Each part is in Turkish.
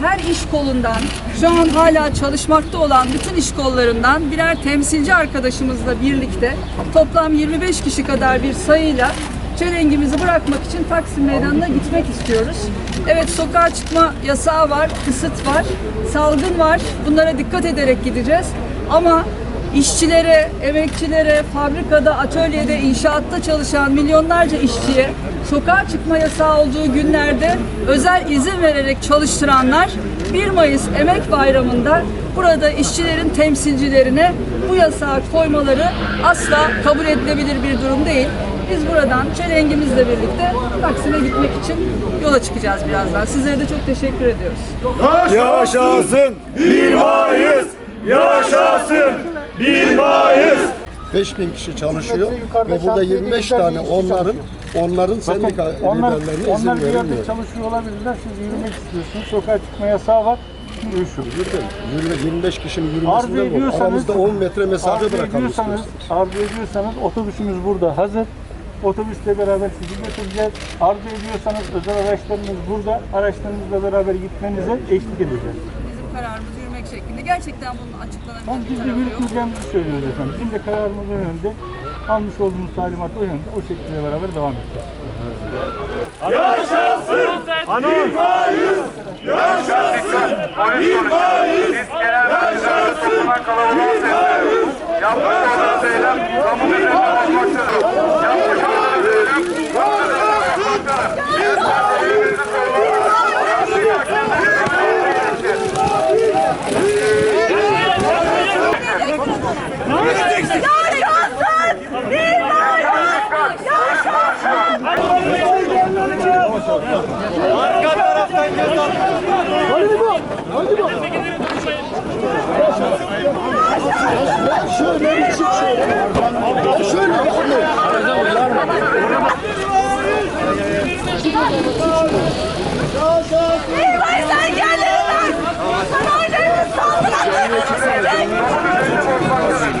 Her iş kolundan, şu an hala çalışmakta olan bütün iş kollarından birer temsilci arkadaşımızla birlikte toplam 25 kişi kadar bir sayıyla çelengimizi bırakmak için Taksim Meydanı'na gitmek istiyoruz. Evet sokağa çıkma yasağı var, kısıt var, salgın var. Bunlara dikkat ederek gideceğiz. Ama işçilere, emekçilere, fabrikada, atölyede, inşaatta çalışan milyonlarca işçiye sokağa çıkma yasağı olduğu günlerde özel izin vererek çalıştıranlar 1 Mayıs Emek Bayramı'nda burada işçilerin temsilcilerine bu yasağı koymaları asla kabul edilebilir bir durum değil. Biz buradan çelengimizle birlikte Taksim'e gitmek için yola çıkacağız birazdan. Sizlere de çok teşekkür ediyoruz. Yaşasın 1 Mayıs! Yaşasın 1 Mayıs! 5000 kişi çalışıyor ve burada 25 tane onların onların sendika Onlar, liderlerine izin onlar bir yerde çalışıyor olabilirler. Siz yürümek istiyorsunuz. Sokağa çıkma yasağı var. Şimdi üşür. Yürü- 25 kişinin Arzu yürümesinden bu. ediyorsanız, Aramızda 10 metre mesafe arzu bırakalım ediyorsanız, istiyoruz. arzu ediyorsanız otobüsümüz burada hazır. Otobüsle beraber sizi götüreceğiz. Arzu ediyorsanız özel araçlarınız burada. Araçlarınızla beraber gitmenize eşlik edeceğiz. Bizim kararımız yürümek şeklinde. Gerçekten bunun biz bir tarafı yok. yürütmeyeceğimizi söylüyoruz efendim. Bizim de kararımız o yönde. Almış olduğumuz talimat o yönde. O şekilde beraber devam edeceğiz. Biz başkanımızdan kalabalığın sesleri. Yapmış olduğunuz eylem kamu milletine olmaktadır. Yapmış olduğunuz eylem kamu. Biz birbirimizi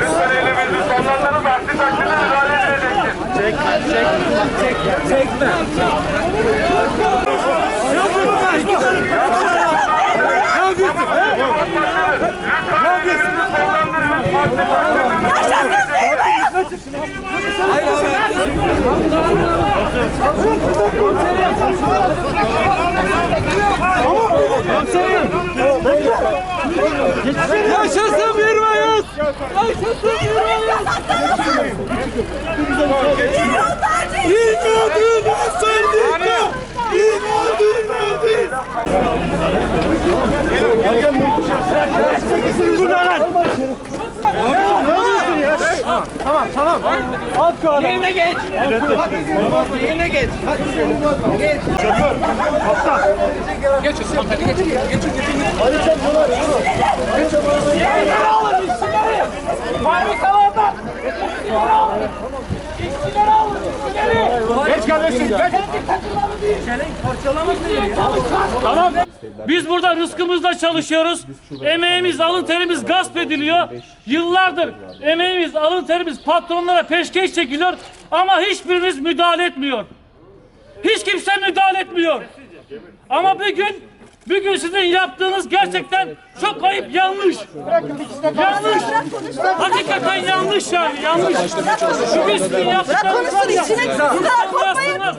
Lütfen elimizi sallarsanız aksi takdirde müdahale edecektir. Yaşasın 1 Mayıs! İnadına sendika! İnadına biz! Bu ne lan? Yerine geç. Yerine geç. Geç. Geç. Geç. Geç. Geç. İşçileri alın işçileri. Fabrikalardan. İşçileri alın. Biz burada rızkımızla çalışıyoruz. Emeğimiz, alın terimiz gasp ediliyor. Yıllardır emeğimiz, alın terimiz patronlara peşkeş çekiliyor. Ama hiçbiriniz müdahale etmiyor. Hiç kimse müdahale etmiyor. Ama bugün bugün sizin yaptığınız gerçekten çok ayıp, yanlış. Yanlış. Hakikaten yanlış yani, yanlış. Bugün sizin yaptıklarınız var ya, utanmazsınız.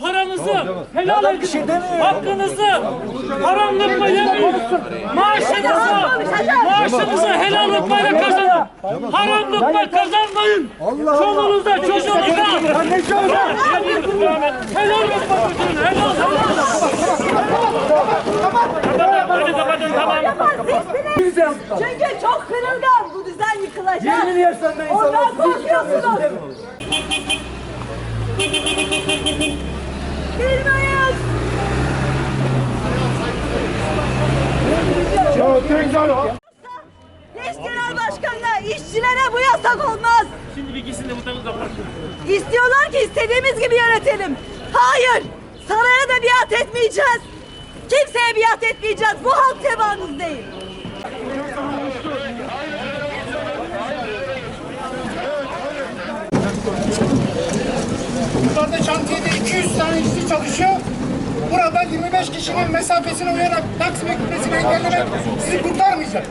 Paranızı helal edin. Hakkınızı haram lokma yemeyin. Maaşınızı, maaşınızı helal lokmayla kazanın. Haram lokma kazanmayın. Çoluğunuza, çocuğunuza. Helal lokma. Helal. Hadi tamam. Çünkü çok kırılgan bu düzen yıkılacak. Ondan korkuyorsunuz. Bilmeyiz. Eş genel başkanına, işçilere bu yasak olmaz. Şimdi bilgisini de mutlaka kapatın. İstiyorlar ki istediğimiz gibi yönetelim. Hayır, saraya da biat etmeyeceğiz. Kimseye biat etmeyeceğiz. Bu halk tebaamız değil. çalışıyor. Burada 25 kişinin mesafesine uyarak Taksim'e gitmesini engellemek sizi kurtarmayacak.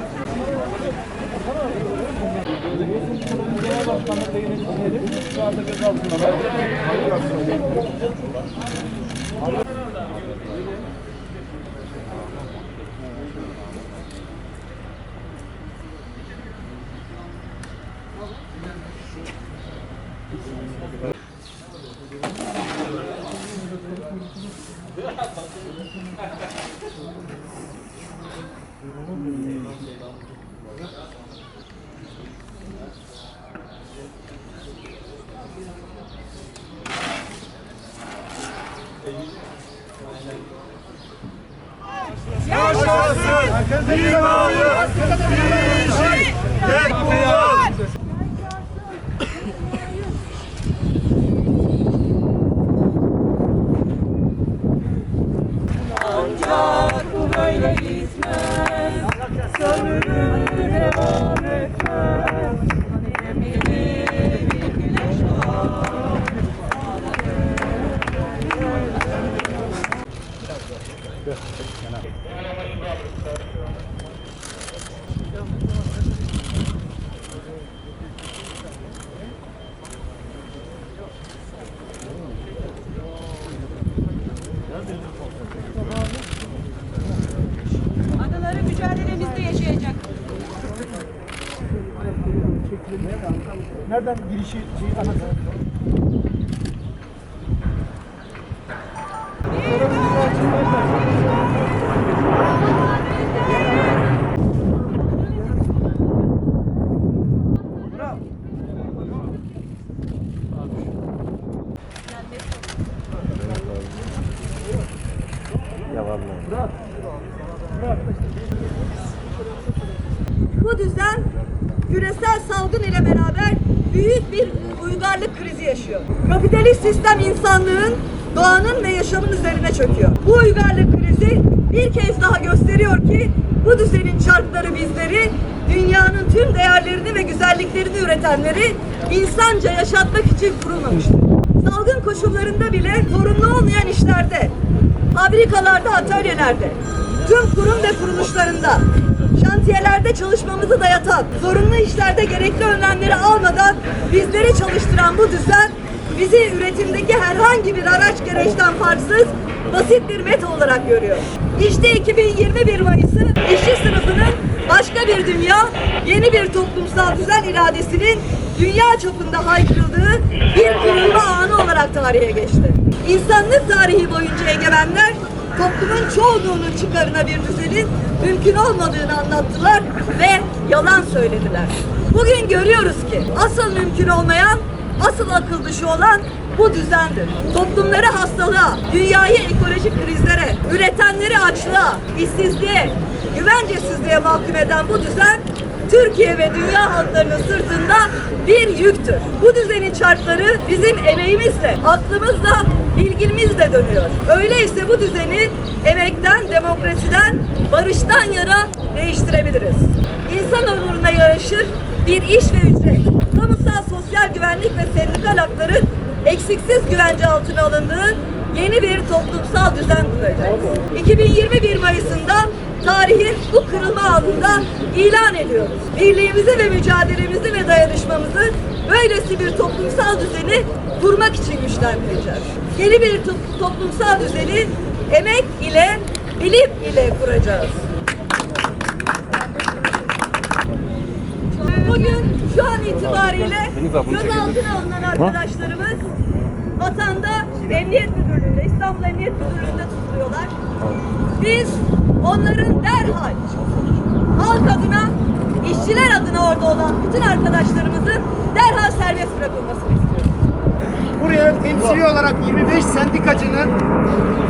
Yaşasın bir bayız, bir işi, tek bulvar. release Nereden girişi şey anlatın? Bu düzen küresel salgın ile beraber büyük bir uygarlık krizi yaşıyor. Kapitalist sistem insanlığın, doğanın ve yaşamın üzerine çöküyor. Bu uygarlık krizi bir kez daha gösteriyor ki bu düzenin çarkları bizleri, dünyanın tüm değerlerini ve güzelliklerini üretenleri insanca yaşatmak için kurulmamıştır. Salgın koşullarında bile zorunlu olmayan işlerde, fabrikalarda, atölyelerde, tüm kurum ve kuruluşlarında, çalışmamızı dayatan, zorunlu işlerde gerekli önlemleri almadan bizleri çalıştıran bu düzen, bizi üretimdeki herhangi bir araç gereçten farksız basit bir meta olarak görüyor. İşte 2021 Mayıs'ı işçi sınıfının başka bir dünya, yeni bir toplumsal düzen iradesinin dünya çapında haykırıldığı bir kurulma anı olarak tarihe geçti. İnsanlık tarihi boyunca egemenler toplumun çoğunluğunun çıkarına bir düzenin mümkün olmadığını anlattılar ve yalan söylediler. Bugün görüyoruz ki asıl mümkün olmayan, asıl akıl dışı olan bu düzendir. Toplumları hastalığa, dünyayı ekolojik krizlere, üretenleri açlığa, işsizliğe, güvencesizliğe mahkum eden bu düzen Türkiye ve dünya halklarının sırtında bir yüktür. Bu düzenin çarkları bizim emeğimizle, aklımızla, dönüyor. Öyleyse bu düzeni emekten, demokrasiden, barıştan yana değiştirebiliriz. İnsan onuruna yaraşır bir iş ve ücret, kamusal sosyal güvenlik ve sendikal hakların eksiksiz güvence altına alındığı yeni bir toplumsal düzen kuracağız. 2021 Mayıs'ında tarihin bu kırılma anında ilan ediyoruz. Birliğimizi ve mücadelemizi ve dayanışmamızı böylesi bir toplumsal düzeni kurmak için güçlendireceğiz. Yeni bir to- toplumsal düzeni emek ile, bilim ile kuracağız. Bugün şu an itibariyle gözaltına alınan arkadaşlarımız vatanda Emniyet Müdürlüğü'nde, İstanbul Emniyet Müdürlüğü'nde tutuluyorlar. Biz onların derhal halk adına, işçiler adına orada olan bütün arkadaşlarımızın derhal serbest bırakılmasını istiyoruz. Buraya temsili olarak 25 sendikacının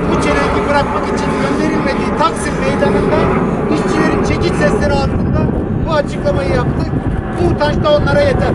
bu çelengi bırakmak için gönderilmediği Taksim Meydanı'nda işçilerin çekiç sesleri altında bu açıklamayı yaptık. Bu utanç da onlara yeter.